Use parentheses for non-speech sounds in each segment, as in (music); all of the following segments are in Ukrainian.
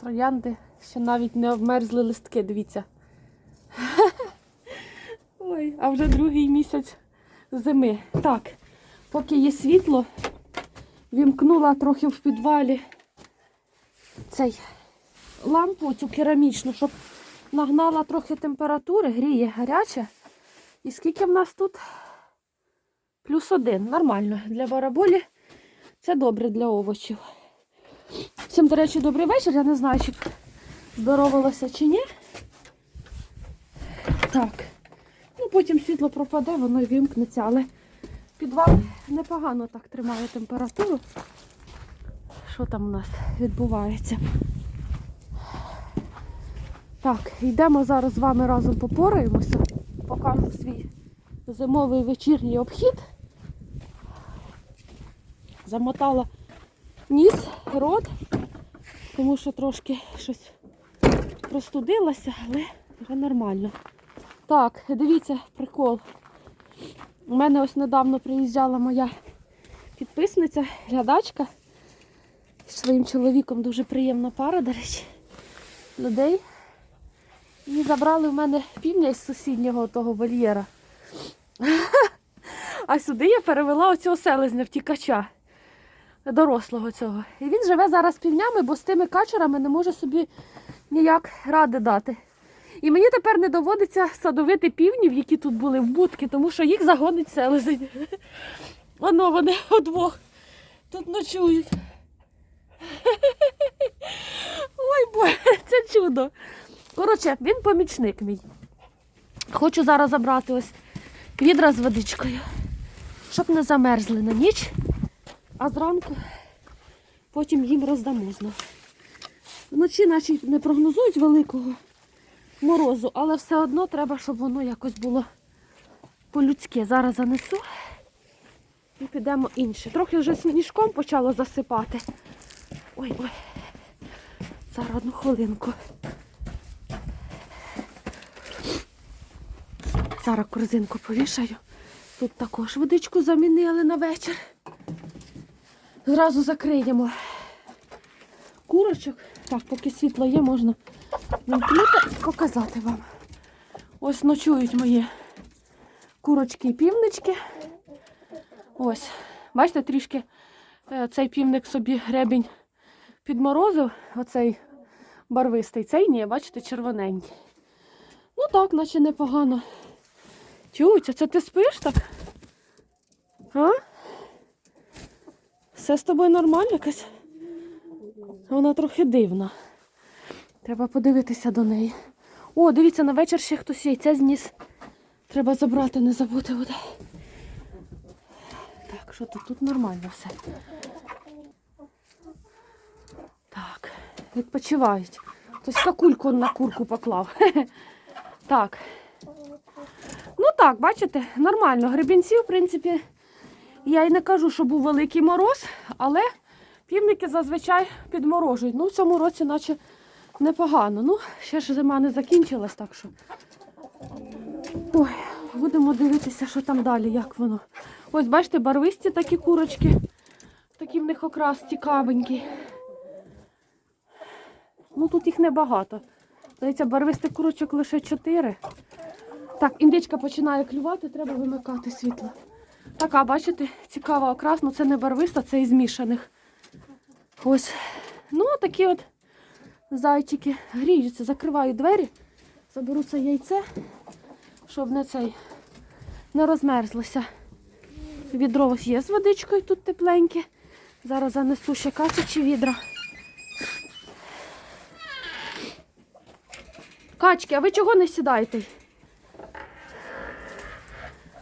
Троянди ще навіть не обмерзли листки, дивіться. (laughs) Ой, а вже другий місяць зими. Так, поки є світло, вімкнула трохи в підвалі цей лампу, цю керамічну, щоб нагнала трохи температури, гріє гаряче. І скільки в нас тут? Плюс один. Нормально. Для бараболі це добре для овочів. Всім, до речі, добрий вечір. Я не знаю, чи здоровалося чи ні. Так. Ну, потім світло пропаде, воно вимкнеться, але підвал непогано так тримає температуру. Що там у нас відбувається? Так, йдемо зараз з вами разом попораємося. Покажу свій зимовий вечірній обхід. Замотала ніс, рот, тому що трошки щось простудилася, але вже нормально. Так, дивіться, прикол. У мене ось недавно приїжджала моя підписниця, глядачка. З своїм чоловіком дуже приємна пара, до речі, людей. І забрали в мене півня із сусіднього того вольєра. (laughs) А сюди я перевела оцього селезня втікача дорослого цього. І він живе зараз півнями, бо з тими качерами не може собі ніяк ради дати. І мені тепер не доводиться садовити півнів, які тут були в будки, тому що їх загонить селезень. (laughs) Воно вони удвох тут ночують. (laughs) Ой, боже, (laughs) це чудо. Коротше, він помічник мій. Хочу зараз забрати ось відра з водичкою, щоб не замерзли на ніч, а зранку потім їм роздамо знов. Вночі наче не прогнозують великого морозу, але все одно треба, щоб воно якось було по-людськи. Зараз занесу і підемо інше. Трохи вже сніжком почало засипати. Ой, ой. Зараз одну хвилинку. Зараз корзинку повішаю. Тут також водичку замінили на вечір. Зразу закриємо курочок. Так, поки світло є, можна вимкнути і показати вам. Ось ночують мої курочки і півнички. Ось, бачите, трішки е, цей півник собі гребінь підморозив, оцей барвистий. Цей ні, бачите, червоненький. Ну так, наче непогано. Тюця, це ти спиш так? А? Все з тобою нормально якась? Вона трохи дивна. Треба подивитися до неї. О, дивіться, на вечір ще хтось яйце зніс. Треба забрати, не забути буде. Так, що тут? Тут нормально все. Так, відпочивають. Хтось какульку на курку поклав. (laughs) Так. Ну так, бачите, нормально. Гребінці, в принципі, я й не кажу, що був великий мороз, але півники зазвичай підморожують. Ну, в цьому році, наче непогано. Ну, ще ж зима не закінчилась, так що. Ой, будемо дивитися, що там далі, як воно. Ось, бачите, барвисті такі курочки. Такий в них окрас цікавенький. Ну, тут їх небагато. Здається, барвистих курочок лише чотири. Так, індичка починає клювати, треба вимикати світло. Така, бачите, цікава окрас, ну це не барвиста, це із змішаних. Ось. Ну, такі от зайчики гріються, закриваю двері, заберу це яйце, щоб не цей не розмерзлося. Відро ось є з водичкою, тут тепленьке. Зараз занесу ще качачі відра. Качки, а ви чого не сідаєте?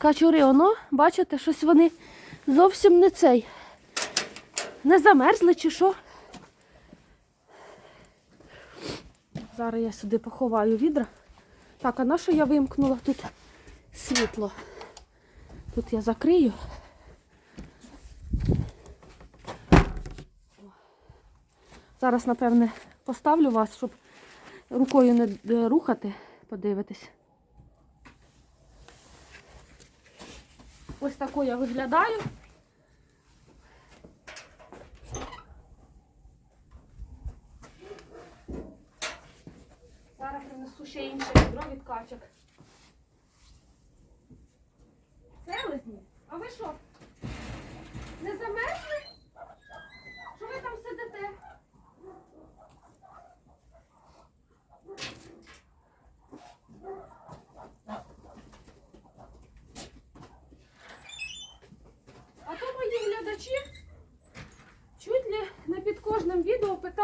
Качури, оно, бачите, щось вони зовсім не цей. Не замерзли чи що. Зараз я сюди поховаю відра. Так, а на що я вимкнула тут світло? Тут я закрию. Зараз, напевне, поставлю вас, щоб рукою не рухати, подивитись. Ось такою я виглядаю. Зараз принесу ще інше відро від качок. Селезні? А ви що?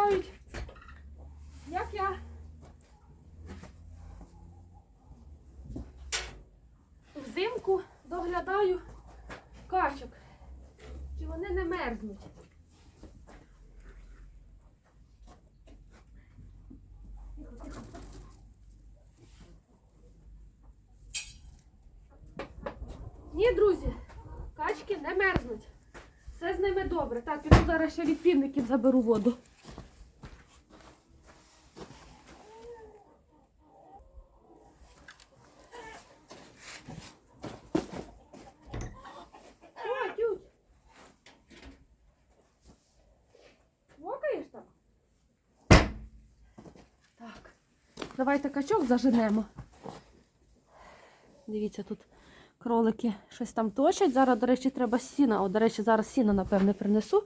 Питають, як я взимку доглядаю качок, чи вони не мерзнуть. Ні, друзі, качки не мерзнуть. Все з ними добре. Так, піду зараз ще від півників заберу воду. О, тють. Вокаєш там? Так. Давайте качок заженемо. Дивіться, тут кролики щось там точать. Зараз, до речі, треба сіна. О, до речі, зараз сіна, напевне, принесу,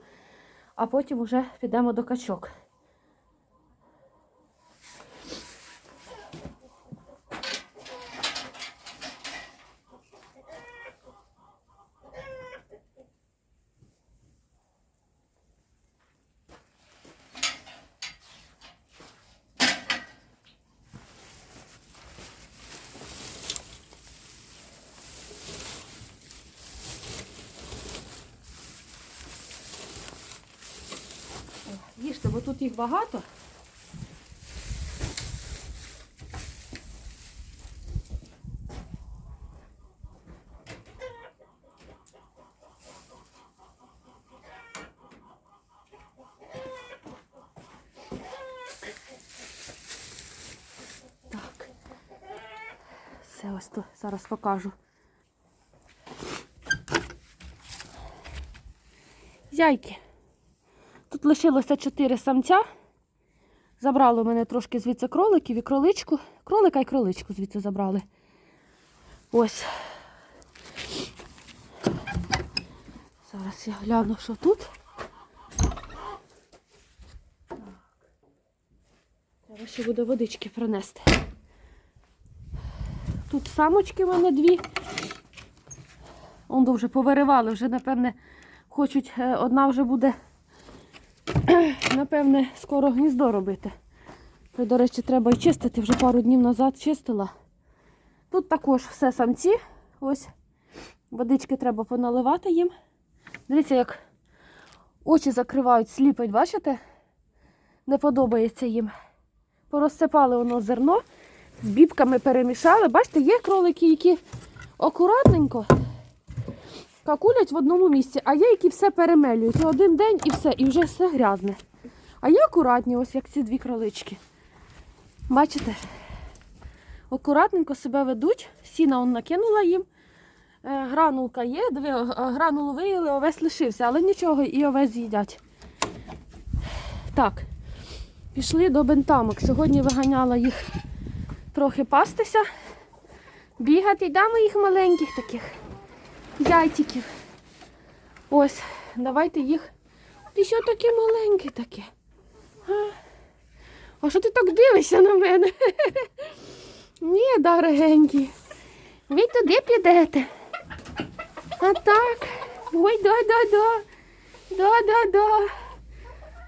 а потім вже підемо до качок. О, Їжте, тут їх багато. Так. Все ось то зараз покажу. Яйки. Тут лишилося чотири самця. Забрали мене трошки звідси кроликів і кроличку. Кролика і кроличку звідси забрали. Ось. Зараз я гляну, що тут. Так. Треба ще буде водички принести. Тут самочки в мене дві. Он вже повиривали, вже, напевне, хочуть, е, одна вже буде (clears throat) напевне, скоро гніздо робити. То, до речі, треба і чистити, вже пару днів назад чистила. Тут також все самці. Ось водички треба поналивати їм. Дивіться, як очі закривають, сліпить, бачите? Не подобається їм. Порозсипали воно зерно, з бібками перемішали. Бачите, є кролики, які акуратненько какулять в одному місці, а є, які все перемелюють. Один день і все, і вже все грязне. А є акуратні, ось як ці дві кролички. Бачите? Акуратненько себе ведуть, сіна он накинула їм. Е, Гранулка є, диви, е, гранулу виїли, овес лишився, але нічого, і овес з'їдять. Так, пішли до бентамок. Сьогодні виганяла їх трохи пастися, бігати, дамо їх маленьких таких яйциків. Ось, давайте їх. Ти що таке маленьке таке? А? а що ти так дивишся на мене? (laughs) Ні, дорогенькі. Ви туди підете. А так. Ой, да, да, да. Да, да, да.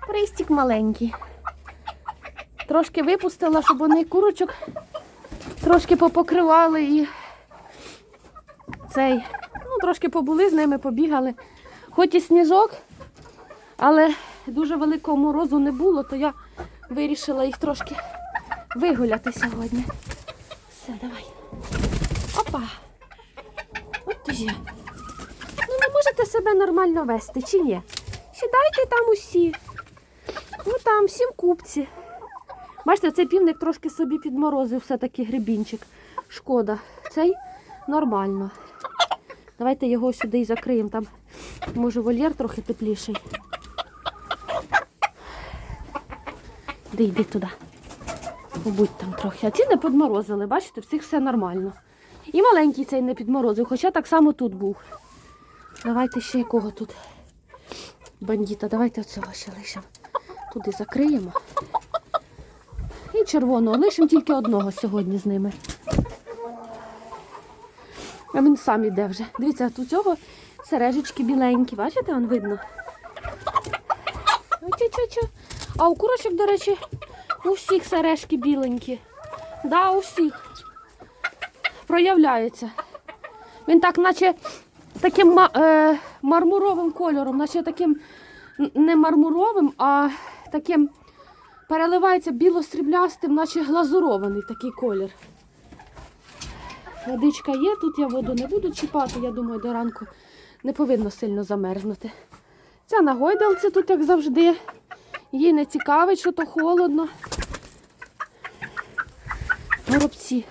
Пристік маленький. Трошки випустила, щоб вони курочок трошки попокривали і цей. Ну, трошки побули з ними, побігали. Хоч і сніжок, але дуже великого морозу не було, то я вирішила їх трошки вигуляти сьогодні. Все, давай. Опа. От ти ж. я. Ну не можете себе нормально вести, чи ні? Сідайте там усі. Ну там, всі в купці. Бачите, цей півник трошки собі підморозив все-таки грибінчик. Шкода. Цей нормально. Давайте його сюди і закриємо. Там, може, вольєр трохи тепліший. Де йди туди. Побудь там трохи. А ці не підморозили, бачите, всіх все нормально. І маленький цей не підморозив, хоча так само тут був. Давайте ще якого тут бандіта. Давайте оцього ще лишимо. Туди закриємо. І червоного. Лишимо тільки одного сьогодні з ними. А він сам іде вже. Дивіться, от у цього сережечки біленькі. Бачите, он видно? А у курочок, до речі, у всіх сережки біленькі. Да, у всіх. Проявляється. Він так, наче таким е, мармуровим кольором, наче таким не мармуровим, а таким переливається біло-сріблястим, наче глазурований такий колір. Водичка є, тут я воду не буду чіпати, я думаю, до ранку не повинно сильно замерзнути. Ця на гойдалці тут, як завжди. Їй не цікавить, що то холодно. Горобці.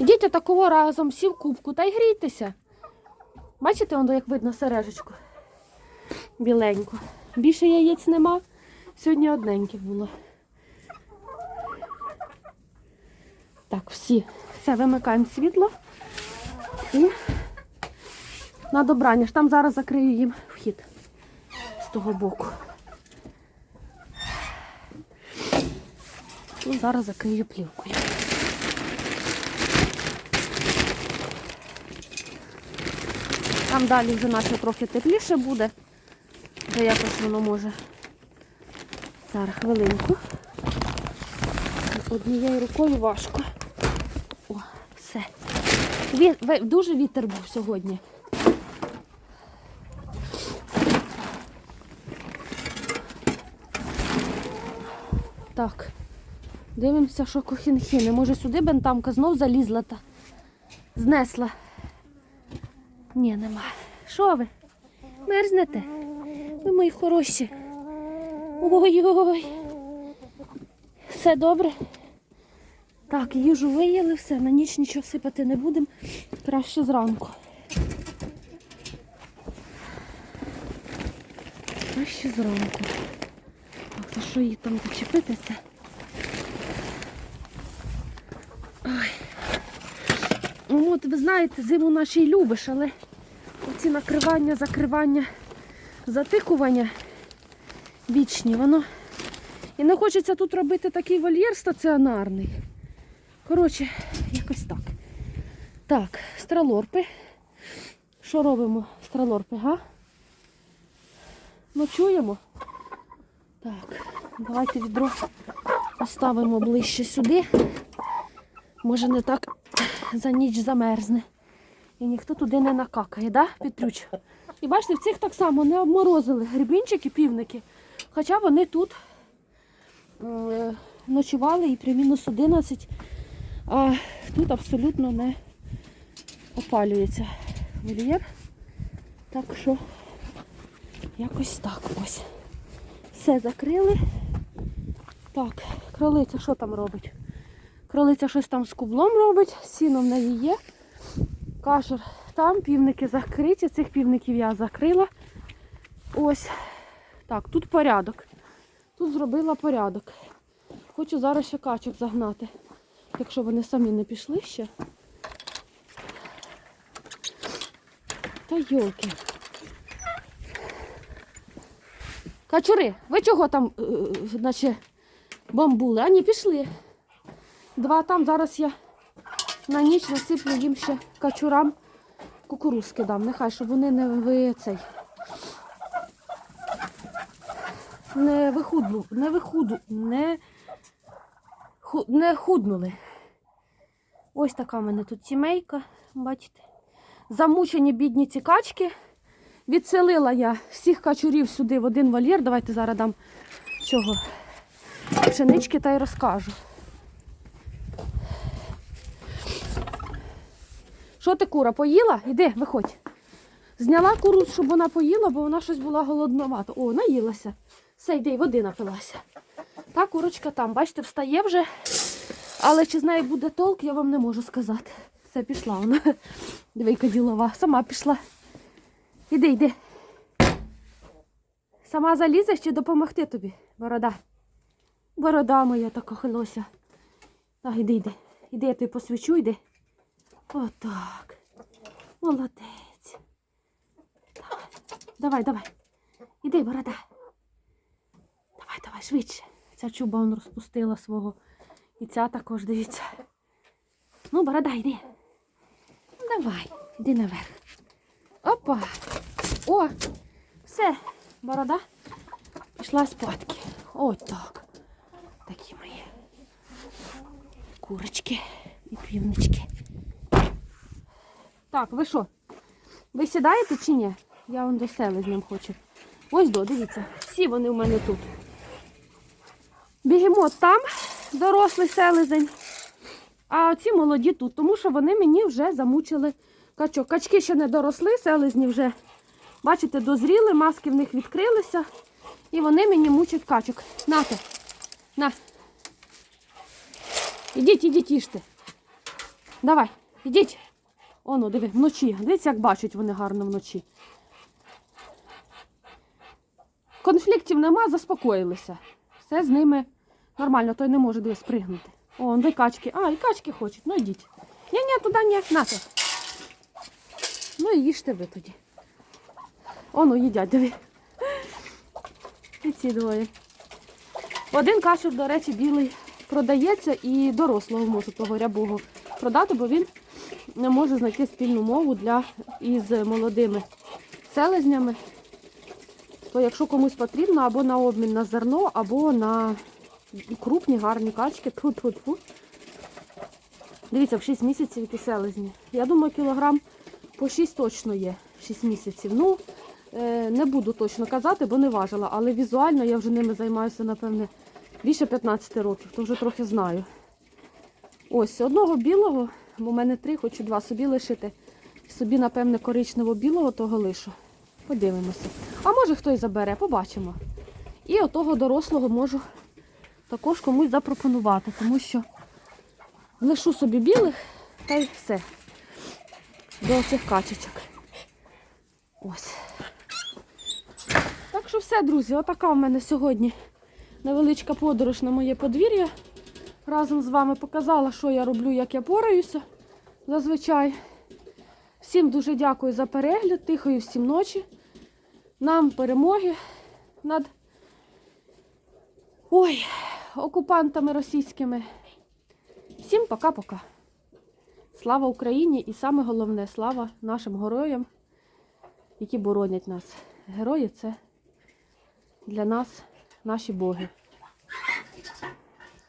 Ідіть отакого разом, всі в кубку та й грійтеся. Бачите, воно як видно сережечку? Біленьку. Більше яєць нема. Сьогодні одненьке було. Так, всі. Все, вимикаємо світло. І на добрання. ж Там зараз закрию їм вхід з того боку. Ну, зараз закрию плівкою. Там далі вже наче трохи тепліше буде. Вже якось воно може. Зараз хвилинку. Однією рукою важко. О, все. Ві... Дуже вітер був сьогодні. Так. Дивимося, що кохінхіни. Може сюди бентамка знов залізла та знесла. Ні, нема. Що ви? Мерзнете? Ви мої хороші. Ой-ой. Все добре. Так, їжу виїли, все, на ніч нічого сипати не будемо. Краще зранку. Краще зранку. Так, за що її там зачепити це? Ой. Ну, от ви знаєте, зиму нашій любиш, але оці накривання, закривання, затикування вічні, воно. І не хочеться тут робити такий вольєр стаціонарний. Коротше, якось так. Так, стралорпи. Що робимо, стралорпи, га? Ночуємо. Так, давайте відро поставимо ближче сюди. Може не так за ніч замерзне. І ніхто туди не накакає, да, Петрюч? І бачите, в цих так само не обморозили грибінчики, півники. Хоча вони тут е, ночували і при мінус 11, а тут абсолютно не опалюється вольєр. Так що якось так ось. Все закрили. Так, кролиця що там робить? Кролиця щось там з кублом робить, сіно в є. Кашер там, півники закриті, цих півників я закрила. Ось. Так, тут порядок. Тут зробила порядок. Хочу зараз ще качок загнати, якщо вони самі не пішли ще. Та йолки. Качури, ви чого там, е, е, наче бамбули? А пішли. Два там, зараз я на ніч насиплю їм ще качурам кукурузки дам. Нехай, щоб вони не ви цей. Не вихудлу, не вихуду, не, ху, не худнули. Ось така в мене тут сімейка, бачите. Замучені бідні ці качки. Відселила я всіх качурів сюди в один вольєр. Давайте зараз дам цього пшенички та й розкажу. Що ти, кура, поїла? Іди, виходь. Зняла куру, щоб вона поїла, бо вона щось була голодновата. О, наїлася. Все, йди, води напилася. Та курочка там, бачите, встає вже. Але чи з нею буде толк, я вам не можу сказати. Все, пішла вона. Дивейка ділова. Сама пішла. Іди, йди. Сама залізеш чи допомогти тобі, борода? Борода моя така хилося. Так, іди, іди. Іди, я тобі посвічу, йди. Отак. Молодець. Так. Давай, давай. Іди, борода. Давай, давай, швидше. Ця чуба он розпустила свого. І ця також, дивіться. Ну, борода, йди. Давай, іди наверх. Опа. О, все, борода пішла спадки. Ось так. Такі мої курочки і півнички. Так, ви що? Ви сідаєте чи ні? Я вон до сели з ним хочу. Ось до, дивіться, всі вони у мене тут. Бігемот там, дорослий селезень. А ці молоді тут, тому що вони мені вже замучили качок. Качки ще не доросли, селезні вже, бачите, дозріли, маски в них відкрилися. І вони мені мучать качок. Нате, на. Ідіть, ідіть, їжте. Давай, ідіть. Оно, диви, вночі. Дивіться, як бачать вони гарно вночі. Конфліктів нема, заспокоїлися. Все з ними нормально, той не може десь спригнути. О, де качки. А, і качки хочуть. Ну йдіть. Ні, ні, туди ні, нате. Ну і їжте ви тоді. Оно їдять, диви. І ці двоє. Один кашик, до речі, білий продається і дорослого можу того рябого продати, бо він не може знайти спільну мову для із молодими селезнями. То якщо комусь потрібно, або на обмін на зерно, або на крупні гарні качки. Тьфу -тьфу -тьфу. Дивіться, в 6 місяців які селезні. Я думаю, кілограм по 6 точно є. 6 місяців. Ну, е, не буду точно казати, бо не важила, але візуально я вже ними займаюся, напевне, більше 15 років, то вже трохи знаю. Ось, одного білого, бо в мене три, хочу два собі лишити. Собі, напевне, коричнево-білого того лишу. Подивимося. А може хтось забере, побачимо. І отого дорослого можу також комусь запропонувати, тому що лишу собі білих та й все. До цих качечок. Ось. Так що все, друзі, отака в мене сьогодні невеличка подорож на моє подвір'я. Разом з вами показала, що я роблю, як я пораюся зазвичай. Всім дуже дякую за перегляд, тихої всім ночі. Нам перемоги над ой, окупантами російськими. Всім пока-пока. Слава Україні і саме головне слава нашим героям, які боронять нас. Герої це для нас наші боги.